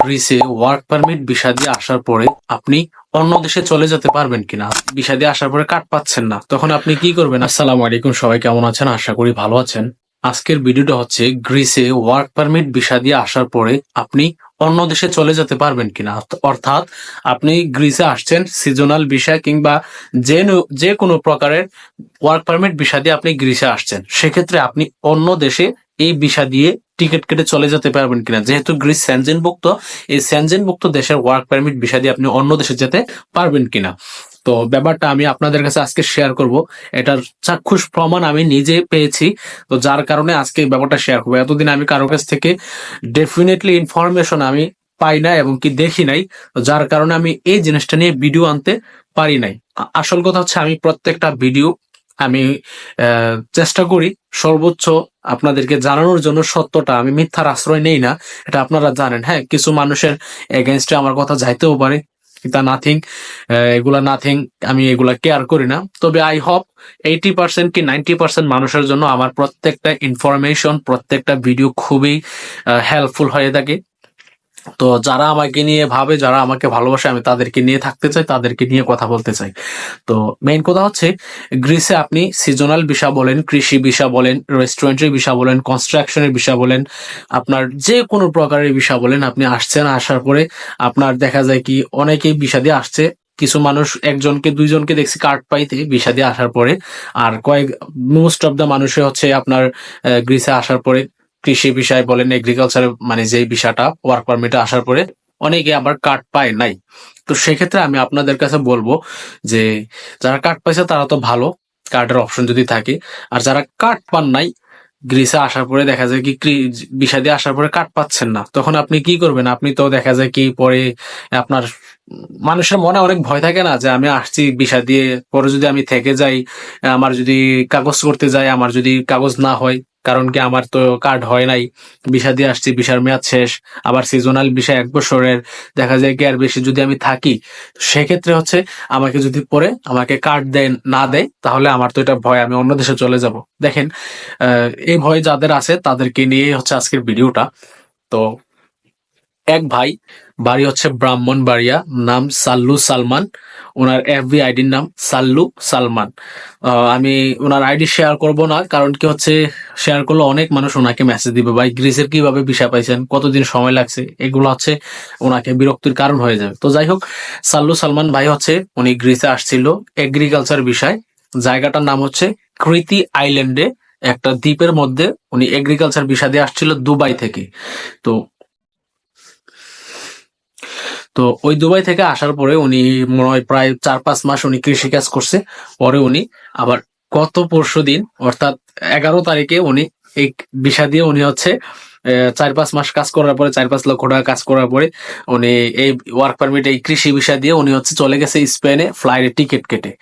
গ্রিসে work permit visa দিয়ে আসার পরে আপনি অন্য দেশে চলে যেতে পারবেন কিনা? ভিসা দিয়ে আসার পরে কাট পাচ্ছেন না। তখন আপনি কি করবেন? আসসালামু আলাইকুম, সবাই কেমন আছেন? আশা করি ভালো আছেন। আজকের ভিডিওটা হচ্ছে গ্রিসে ওয়ার্ক পারমিট ভিসা দিয়ে আসার পরে আপনি অন্য দেশে চলে যেতে পারবেন কিনা? অর্থাৎ আপনি গ্রিসে আসছেন সিজনাল ভিসা কিংবা যে যে কোনো প্রকারের ওয়ার্ক পারমিট ভিসা দিয়ে আপনি গ্রিসে আসছেন। সেক্ষেত্রে আপনি অন্য দেশে এই ভিসা দিয়ে টিকিট কেটে চলে যেতে পারবেন কিনা? যেহেতু গ্রিস স্যানজেনভুক্ত, এই স্যানজেনভুক্ত দেশের ওয়ার্ক পারমিট ভিসা দিয়ে আপনি অন্য দেশে যেতে পারবেন কিনা? তো ব্যাপারটা আমি আপনাদের কাছে আজকে শেয়ার করব। এটার চাক্ষুষ প্রমাণ আমি নিজে পেয়েছি। তো যার কারণে আজকে ব্যাপারটা শেয়ার করব। এতদিন আমি কারও কাছ থেকে ডেফিনেটলি ইনফরমেশন আমি পাই না এবং কি দেখি নাই। যার কারণে আমি এই জিনিসটা নিয়ে ভিডিও আনতে পারি নাই। আসল কথা হচ্ছে আমি প্রত্যেকটা ভিডিও আমি চেষ্টা করি সর্বোচ্চ আপনাদেরকে জানানোর জন্য সত্যটা। আমি মিথ্যার আশ্রয় নেই না, এটা আপনারা জানেন। হ্যাঁ কিছু মানুষের এগেনস্টে আমার কথা যাইতেও পারে তা নাথিং এগুলা নাথিং আমি এগুলা কেয়ার করি না। তবে আই হোপ এইটি পার্সেন্ট কি নাইনটি পার্সেন্ট মানুষের জন্য আমার প্রত্যেকটা ইনফরমেশন প্রত্যেকটা ভিডিও খুবই হেল্পফুল হয়ে থাকে। তো যারা আমাকে নিয়ে ভাবে, যারা আমাকে ভালোবাসে, আমি তাদেরকে নিয়ে থাকতে চাই, তাদেরকে নিয়ে কথা বলতে চাই। তো মেইন কথা হচ্ছে, গ্রিসে আপনি সিজনাল বিষয় বলেন, কৃষি বিষয় বলেন রেস্টুরেন্টের বিষয় বলেন কনস্ট্রাকশনের বিষয় বলেন, আপনার যে কোনো প্রকারের বিষয় বলেন, আপনি আসছেন, আসার পরে আপনার দেখা যায় কি অনেকেই বিষা দিয়ে আসছে। কিছু মানুষ একজনকে, দুইজনকে দেখছি কার্ড পাইতে বিষা দিয়ে আসার পরে, আর কয়েক মোস্ট অফ দ্য মানুষে হচ্ছে আপনার গ্রিসে আসার পরে কৃষি বিষয় বলেন এগ্রিকালচার মানে যে বিষয়টা ওয়ার্ক পারমিটে আসার পরে অনেকে আবার কার্ড পায় নাই। তো সেক্ষেত্রে আমি আপনাদের কাছে বলব যে, যারা কার্ড পাইছে তারা তো ভালো কার্ডের অপশন যদি থাকে। আর যারা কার্ড পান নাই গ্রিসে আসার পরে দেখা যায় কি বিষা দিয়ে আসার পরে কার্ড পাচ্ছেন না। তখন আপনি কি করবেন? আপনি তো দেখা যায় কি, পরে আপনার মানুষের মনে অনেক ভয় থাকে না যে, আমি আসছি বিষা দিয়ে, পরে যদি আমি থেকে যাই, আমার যদি কাগজ করতে যাই, আমার যদি কাগজ না হয় কারণ কি আমার তো কার্ড হয় নাই। বিষা দিয়ে আসছি বিষার মেয়াদ শেষ। আবার সিজনাল বিষয় এক বছরের। দেখা যায় কি আর বেশি যদি আমি থাকি, সেক্ষেত্রে হচ্ছে আমাকে যদি পরে আমাকে কার্ড দেয়, না দেয়, তাহলে আমার তো এটা ভয়, আমি অন্য দেশে চলে যাব। দেখেন এই ভয় যাদের আছে, তাদেরকে নিয়ে হচ্ছে আজকের ভিডিওটা তো এক ভাই, বাড়ি হচ্ছে ব্রাহ্মণবাড়িয়া, নাম সাল্লু সালমান। ওনার এফবি আইডির নাম সাল্লু সালমান। আমি ওনার আইডি শেয়ার করব না, কারণ কি হচ্ছে শেয়ার করলে অনেক মানুষ ওনাকে মেসেজ দিবে, ভাই, গ্রিসের কীভাবে বিষয় পাইছেন? কতদিন সময় লাগছে? এগুলো হচ্ছে ওনাকে বিরক্তির কারণ হয়ে যাবে। তো যাই হোক, সাল্লু সালমান ভাই হচ্ছে, উনি গ্রিসে আসছিল এগ্রিকালচার বিষয়। জায়গাটার নাম হচ্ছে কৃতি আইল্যান্ডে, একটা দ্বীপের মধ্যে উনি এগ্রিকালচার বিষয় দিয়ে আসছিল দুবাই থেকে। তো তো ওই দুবাই থেকে আসার পরে উনি মনে হয় প্রায় চার পাঁচ মাস উনি কৃষিকাজ করছে। পরে উনি আবার গত পরশু দিন অর্থাৎ এগারো তারিখে উনি এই বিষা দিয়ে উনি হচ্ছে চার পাঁচ মাস কাজ করার পরে চার পাঁচ লক্ষ টাকা কাজ করার পরে উনি এই ওয়ার্ক পারমিট এই কৃষি বিষয় দিয়ে উনি হচ্ছে চলে গেছে স্পেনে ফ্লাইটের টিকিট কেটে।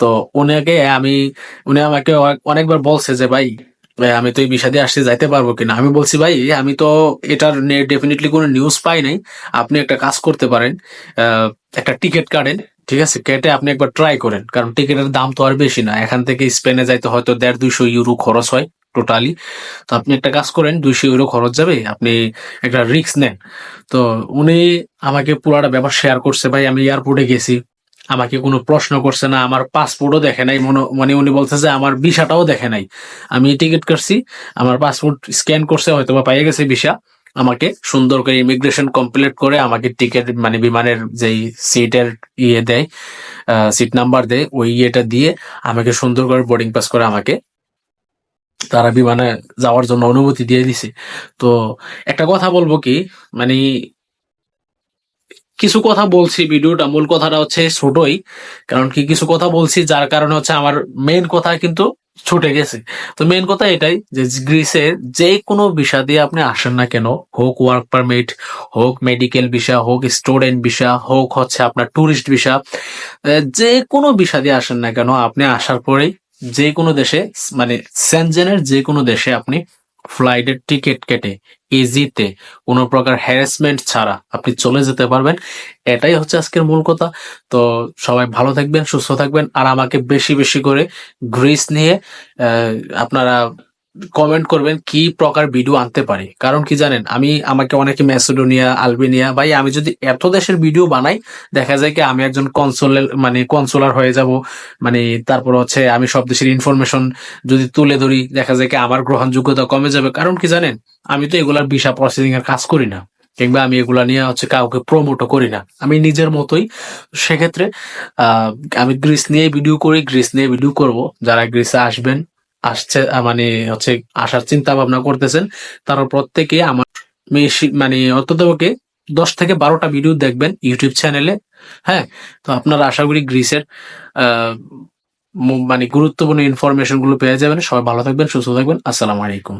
তো উনাকে আমি উনি আমাকে অনেকবার বলছে যে ভাই, আমি তো এই বিষাদে আসতে যাইতে পারব কিনা? আমি বলছি, ভাই আমি তো এটার ডেফিনেটলি কোনো নিউজ পাই নাই। আপনি একটা কাজ করতে পারেন একটা টিকিট কাটেন, ঠিক আছে? কেটে আপনি একবার ট্রাই করেন, কারণ টিকিটের দাম তো আর বেশি না। এখান থেকে স্পেনে যাইতে হয়তো দেড় দুইশো ইউরো খরচ হয় টোটালি তো আপনি একটা কাজ করেন, দুইশো ইউরো খরচ যাবে, আপনি একটা রিস্ক নেন। তো উনি আমাকে পুরাটা ব্যাপার শেয়ার করছে, ভাই, আমি এয়ারপোর্টে গেছি। আমাকে কোনো প্রশ্ন করছে না, আমার পাসপোর্টও দেখে নাই, মনে- উনি বলছে যে আমার ভিসাটাও দেখে নাই। আমি টিকিট করছি, আমার পাসপোর্ট স্ক্যান করছে হয়তো বা পাইয়ে গেছে ভিসা। আমাকে সুন্দর করে ইমিগ্রেশন কমপ্লিট করে আমাকে টিকিট মানে বিমানের যেই সিটের ইয়ে দেয় সিট নাম্বার দেয়, ওই ইয়েটা দিয়ে আমাকে সুন্দর করে বোর্ডিং পাস করে আমাকে তারা বিমানে যাওয়ার জন্য অনুমতি দিয়ে দিছে। তো একটা কথা বলব কি মানে কিছু কথা বলছি, ভিডিওটা মূল কথাটা হচ্ছে ছোটই, কারণ কি কিছু কথা বলছি যার কারণে হচ্ছে আমার মেইন কথা কিন্তু ছুটে গেছে। তো মেইন কথা এটাই যে গ্রিসের যে কোনো বিষয় দিয়ে আপনি আসেন না কেন, হোক ওয়ার্ক পারমিট হোক মেডিকেল ভিসা হোক স্টুডেন্ট ভিসা হোক হচ্ছে আপনার ট্যুরিস্ট ভিসা যে কোনো বিষয় দিয়ে আসেন না কেন, আপনি আসার পরেই যে কোনো দেশে মানে সেনজেনের যে কোনো দেশে আপনি ফ্লাইটের টিকিট কেটে ইজিতে কোনো প্রকার হ্যারাসমেন্ট ছাড়া আপনি চলে যেতে পারবেন। এটাই হচ্ছে আজকের মূল কথা। তো সবাই ভালো থাকবেন, সুস্থ থাকবেন। আর আমাকে বেশি বেশি করে গ্রিস নিয়ে আপনারা কমেন্ট করবেন কি প্রকার ভিডিও আনতে পারি। কারণ কি জানেন, আমি আমাকে অনেকে ম্যাসেডোনিয়া আলবেনিয়া ভাই, আমি যদি এত দেশের ভিডিও বানাই, দেখা যায় কি আমি একজন কনসোলের মানে কনসোলার হয়ে যাব। মানে তারপর হচ্ছে আমি সব দেশের ইনফরমেশন যদি তুলে ধরি, দেখা যায় কি আমার গ্রহণযোগ্যতা কমে যাবে। কারণ কি জানেন, আমি তো এগুলার ভিসা প্রসেসিং এর কাজ করি না। কিংবা আমি এগুলা নিয়ে হচ্ছে কাউকে প্রমোটও করি না। আমি নিজের মতোই, সেক্ষেত্রে আমি গ্রিস নিয়ে ভিডিও করি গ্রিস নিয়ে ভিডিও করব। যারা গ্রিসে আসবেন আসছে মানে হচ্ছে আসার চিন্তা ভাবনা করতেছেন। তারা প্রত্যেকে আমার মানে অন্ততপক্ষে দশ থেকে বারোটা ভিডিও দেখবেন ইউটিউব চ্যানেলে হ্যাঁ? তো আপনারা আশা করি গ্রিসের মানে গুরুত্বপূর্ণ ইনফরমেশনগুলো পেয়ে যাবেন। সবাই ভালো থাকবেন, সুস্থ থাকবেন। আসসালামু আলাইকুম।